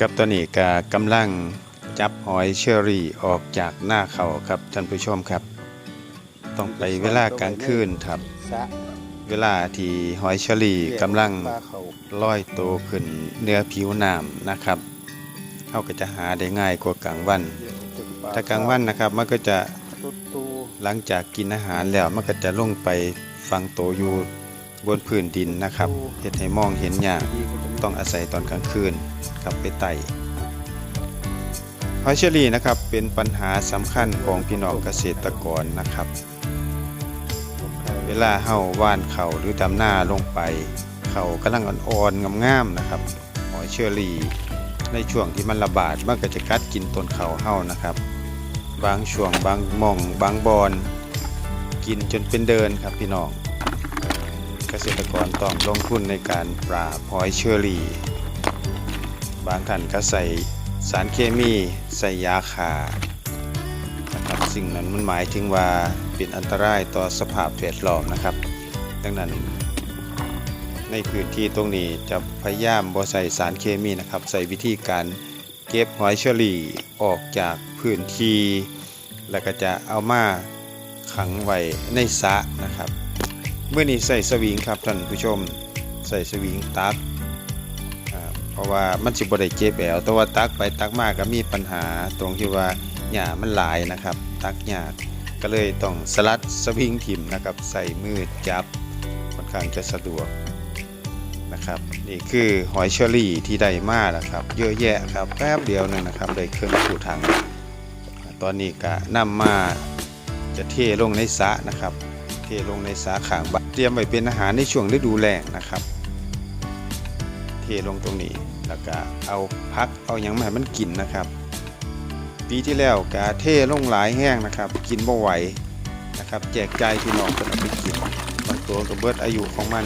กับตัวนี้ก็กำลังจับหอยเชอรี่ออกจากหน้าเขาครับท่านผู้ชมครับ ต้องไปเวลากลางคืนครับ เวลาที่หอยเชอรี่กำลังลอยโตขึ้นเนื้อผิวน้ำนะครับเขาก็จะหาได้ง่ายกว่ากลางวัน ถ้ากลางวันนะครับมันก็จะหลังจากกินอาหารแล้วมันก็จะลงไปฟังโตอยู่บนพื้นดินนะครับเฮ็ดให้มองเห็นยาก ต้องอาศัยตอนกลางคืนครับไปไต่หอยเชอรี่นะครับเป็นปัญหาสำคัญของพี่น้องเกษตรกรนะครับ เวลาเฮาว่านเขาหรือดำหน้าลงไป เขากำลังอ่อนๆงามๆนะครับหอยเชอรี่ในช่วงที่มันระบาดมันก็จะกัดกินต้นเขาเฮานะครับ บางช่วงบางม่อง บางบอน กินจนเป็นเดินครับพี่น้อง กษตรกรต้องลงทุนในการปราบหอยเชอรี่ บางท่านก็ใส่สารเคมีใส่ยาขานะครับสิ่งนั้นมันหมายถึงว่าเป็นอันตรายต่อสภาพแวดล้อมนะครับ ดังนั้น ในพื้นที่ตรงนี้จะพยายามบ่ใส่สารเคมีนะครับ ใส่วิธีการเก็บหอยเชอรี่ออกจากพื้นที่ แล้วก็จะเอามาขังไว้ในสระนะครับ เมื่อนี้ใส่สวิงครับท่านผู้ชมใส่สวิงตักเพราะว่ามันสิบ่ได้เจ็บแอวแต่ว่าตักไปตักมากก็มีปัญหาตรงที่ว่าหญ้ามันหลายนะครับ ตักยากก็เลยต้องสลัดสวิงถิ่มนะครับใส่มือจับค่อนข้างจะสะดวกนะครับนี่คือหอยเชอรี่ที่ได้มาแล้วครับ เยอะแยะครับแป๊บเดียวหนึงนะครับได้เครื่องสูถัง ตอนนี้ก็นำมาจะเทลงในสระนะครับ เทลงในสาขาบัตเตรียมไว้เป็นอาหารในช่วงฤดูแล้งนะครับ เทลงตรงนี้แล้วก็เอาพักเอาหยังมาให้มันกินนะครับ ปีที่แล้วกะเทลงหลายแห้งนะครับ กินบ่ไหวนะครับ แจกจ่ายพี่น้องเพิ่นเอาไปกินบางตัวก็เบิดอายุของมัน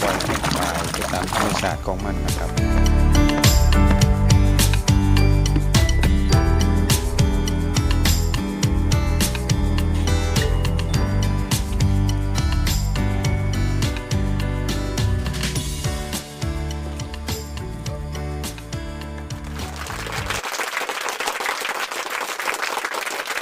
ปล่อยให้ตายไปตามธรรมชาติของมันนะครับ